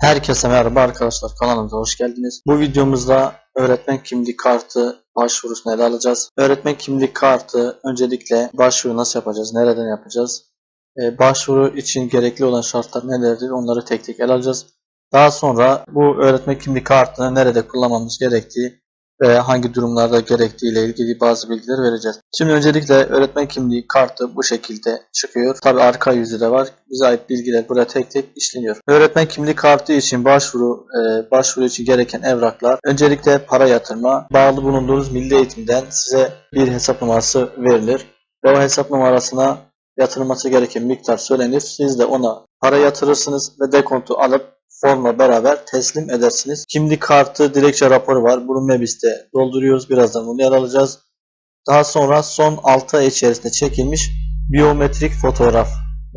Herkese merhaba arkadaşlar kanalımıza hoş geldiniz. Bu videomuzda öğretmen kimlik kartı başvurusunu ele alacağız. Öğretmen kimlik kartı öncelikle başvuru nasıl yapacağız, nereden yapacağız, Ee, başvuru için gerekli olan şartlar nelerdir onları tek tek ele alacağız. Daha sonra bu öğretmen kimlik kartını nerede kullanmamız gerektiği ve hangi durumlarda gerektiği ile ilgili bazı bilgiler vereceğiz. Şimdi öncelikle öğretmen kimliği kartı bu şekilde çıkıyor. Tabi arka yüzü de var. Bize ait bilgiler buraya tek tek işleniyor. Öğretmen kimliği kartı için başvuru e, başvuru için gereken evraklar öncelikle para yatırma, bağlı bulunduğunuz milli eğitimden size bir hesap numarası verilir. Ve o hesap numarasına yatırılması gereken miktar söylenir. Siz de ona para yatırırsınız ve dekontu alıp formla beraber teslim edersiniz. Kimlik kartı dilekçe raporu var. Bunu Mebis'te dolduruyoruz. Birazdan bunu yer alacağız. Daha sonra son 6 ay içerisinde çekilmiş biyometrik fotoğraf.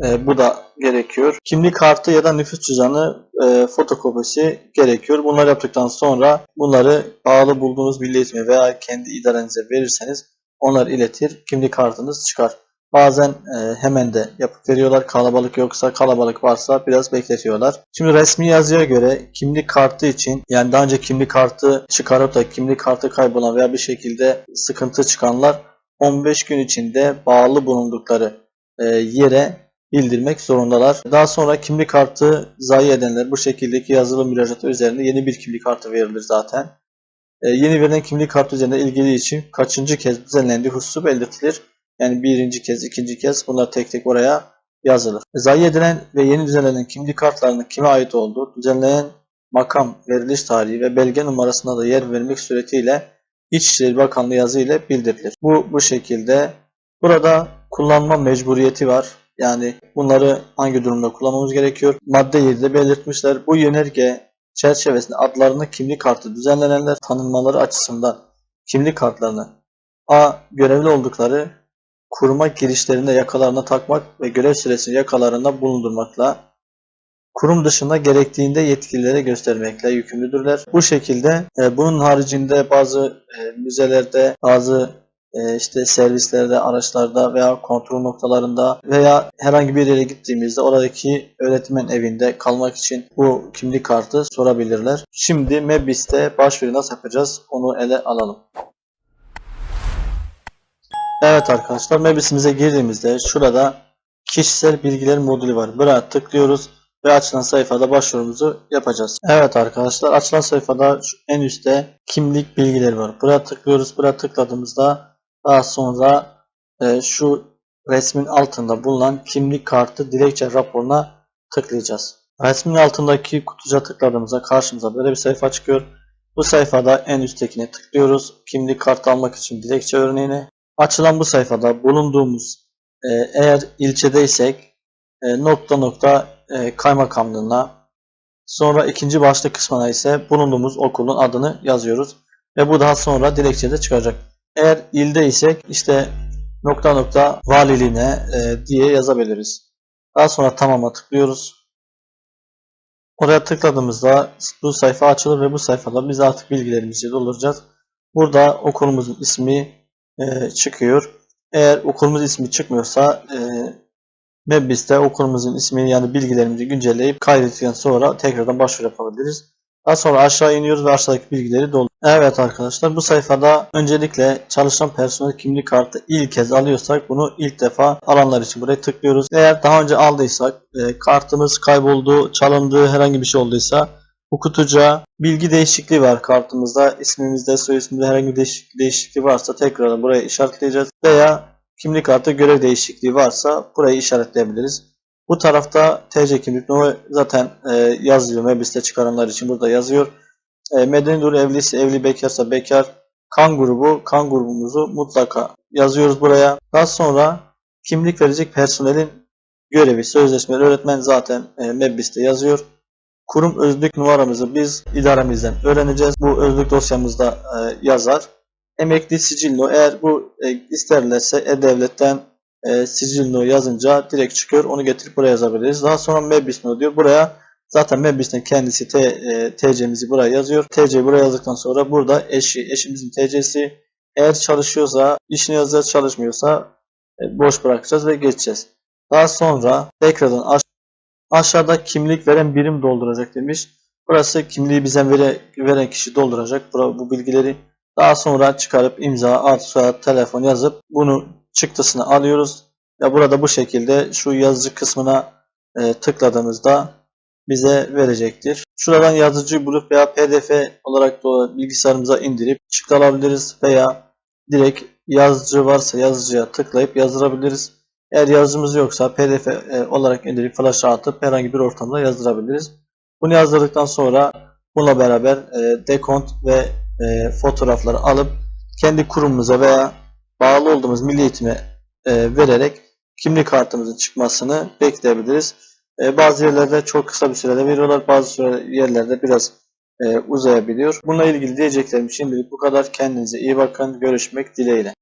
Ee, bu da gerekiyor. Kimlik kartı ya da nüfus cüzdanı e, fotokopisi gerekiyor. Bunları yaptıktan sonra bunları bağlı bulduğunuz milli veya kendi idarenize verirseniz onlar iletir. Kimlik kartınız çıkar. Bazen e, hemen de yapıp veriyorlar. Kalabalık yoksa kalabalık varsa biraz bekletiyorlar. Şimdi resmi yazıya göre kimlik kartı için yani daha önce kimlik kartı çıkarıp da kimlik kartı kaybolan veya bir şekilde sıkıntı çıkanlar 15 gün içinde bağlı bulundukları e, yere bildirmek zorundalar. Daha sonra kimlik kartı zayi edenler bu şekildeki yazılı müracaatı üzerinde yeni bir kimlik kartı verilir zaten. E, yeni verilen kimlik kartı üzerinde ilgili için kaçıncı kez düzenlendiği hususu belirtilir. Yani birinci kez, ikinci kez bunlar tek tek oraya yazılır. Zayi edilen ve yeni düzenlenen kimlik kartlarının kime ait olduğu, düzenlenen makam, veriliş tarihi ve belge numarasına da yer vermek suretiyle İçişleri Bakanlığı yazı ile bildirilir. Bu bu şekilde. Burada kullanma mecburiyeti var. Yani bunları hangi durumda kullanmamız gerekiyor? Madde 7'de belirtmişler. Bu yönerge çerçevesinde adlarını kimlik kartı düzenlenenler tanınmaları açısından kimlik kartlarını A. Görevli oldukları kuruma girişlerinde yakalarına takmak ve görev süresini yakalarında bulundurmakla, kurum dışında gerektiğinde yetkililere göstermekle yükümlüdürler. Bu şekilde e, bunun haricinde bazı e, müzelerde, bazı e, işte servislerde, araçlarda veya kontrol noktalarında veya herhangi bir yere gittiğimizde oradaki öğretmen evinde kalmak için bu kimlik kartı sorabilirler. Şimdi MEBİS'te başvuru nasıl yapacağız onu ele alalım. Evet arkadaşlar Mebis'imize girdiğimizde şurada kişisel bilgiler modülü var. Buraya tıklıyoruz ve açılan sayfada başvurumuzu yapacağız. Evet arkadaşlar açılan sayfada en üstte kimlik bilgileri var. Buraya tıklıyoruz. Buraya tıkladığımızda daha sonra e, şu resmin altında bulunan kimlik kartı dilekçe raporuna tıklayacağız. Resmin altındaki kutucuğa tıkladığımızda karşımıza böyle bir sayfa çıkıyor. Bu sayfada en üsttekine tıklıyoruz. Kimlik kartı almak için dilekçe örneğini Açılan bu sayfada bulunduğumuz e, eğer ilçedeysek e, nokta nokta e, kaymakamlığına sonra ikinci başlık kısmına ise bulunduğumuz okulun adını yazıyoruz ve bu daha sonra dilekçede çıkacak. Eğer ildeysek işte nokta nokta valiliğine e, diye yazabiliriz. Daha sonra tamama tıklıyoruz. Oraya tıkladığımızda bu sayfa açılır ve bu sayfada biz artık bilgilerimizi dolduracağız. Burada okulumuzun ismi, e, çıkıyor. Eğer okulumuz ismi çıkmıyorsa e, Mebbis'te okulumuzun ismini yani bilgilerimizi güncelleyip kaydettikten sonra tekrardan başvuru yapabiliriz. Daha sonra aşağı iniyoruz ve aşağıdaki bilgileri dolduruyoruz. Evet arkadaşlar bu sayfada öncelikle çalışan personel kimlik kartı ilk kez alıyorsak bunu ilk defa alanlar için buraya tıklıyoruz. Eğer daha önce aldıysak e, kartımız kayboldu, çalındı, herhangi bir şey olduysa bu kutucuğa bilgi değişikliği var kartımızda. İsmimizde, soy ismimizde herhangi bir değişik, değişikliği varsa tekrardan buraya işaretleyeceğiz. Veya kimlik kartı görev değişikliği varsa burayı işaretleyebiliriz. Bu tarafta TC kimlik numara zaten e, yazıyor. Mebis'te çıkaranlar için burada yazıyor. E, medeni dur evlisi, evli bekarsa bekar. Kan grubu, kan grubumuzu mutlaka yazıyoruz buraya. Daha sonra kimlik verecek personelin görevi, sözleşmeli öğretmen zaten e, Mebis'te yazıyor. Kurum özlük numaramızı biz idaremizden öğreneceğiz. Bu özlük dosyamızda e, yazar. Emekli sicilno eğer bu e, isterlerse E-Devlet'ten e, sicilno yazınca direkt çıkıyor. Onu getirip buraya yazabiliriz. Daha sonra Mebisno diyor. Buraya zaten Mebis'in kendisi T, e, TC'mizi buraya yazıyor. TC buraya yazdıktan sonra burada eşi, eşimizin TC'si eğer çalışıyorsa, işini yazacağız, çalışmıyorsa e, boş bırakacağız ve geçeceğiz. Daha sonra tekrardan Aşağıda kimlik veren birim dolduracak demiş. Burası kimliği bize vere, veren kişi dolduracak bu, bu bilgileri. Daha sonra çıkarıp imza, ad, soyad, telefon yazıp bunu çıktısını alıyoruz. Ve burada bu şekilde şu yazıcı kısmına e, tıkladığımızda bize verecektir. Şuradan yazıcıyı bulup veya pdf olarak da bilgisayarımıza indirip çıktı alabiliriz veya direkt yazıcı varsa yazıcıya tıklayıp yazdırabiliriz. Eğer yazıcımız yoksa pdf e, olarak indirip flash'a atıp herhangi bir ortamda yazdırabiliriz. Bunu yazdırdıktan sonra bununla beraber e, dekont ve e, fotoğrafları alıp kendi kurumumuza veya bağlı olduğumuz milli eğitime vererek kimlik kartımızın çıkmasını bekleyebiliriz. Bazı yerlerde çok kısa bir sürede veriyorlar. Bazı yerlerde biraz uzayabiliyor. Bununla ilgili diyeceklerim şimdilik bu kadar. Kendinize iyi bakın. Görüşmek dileğiyle.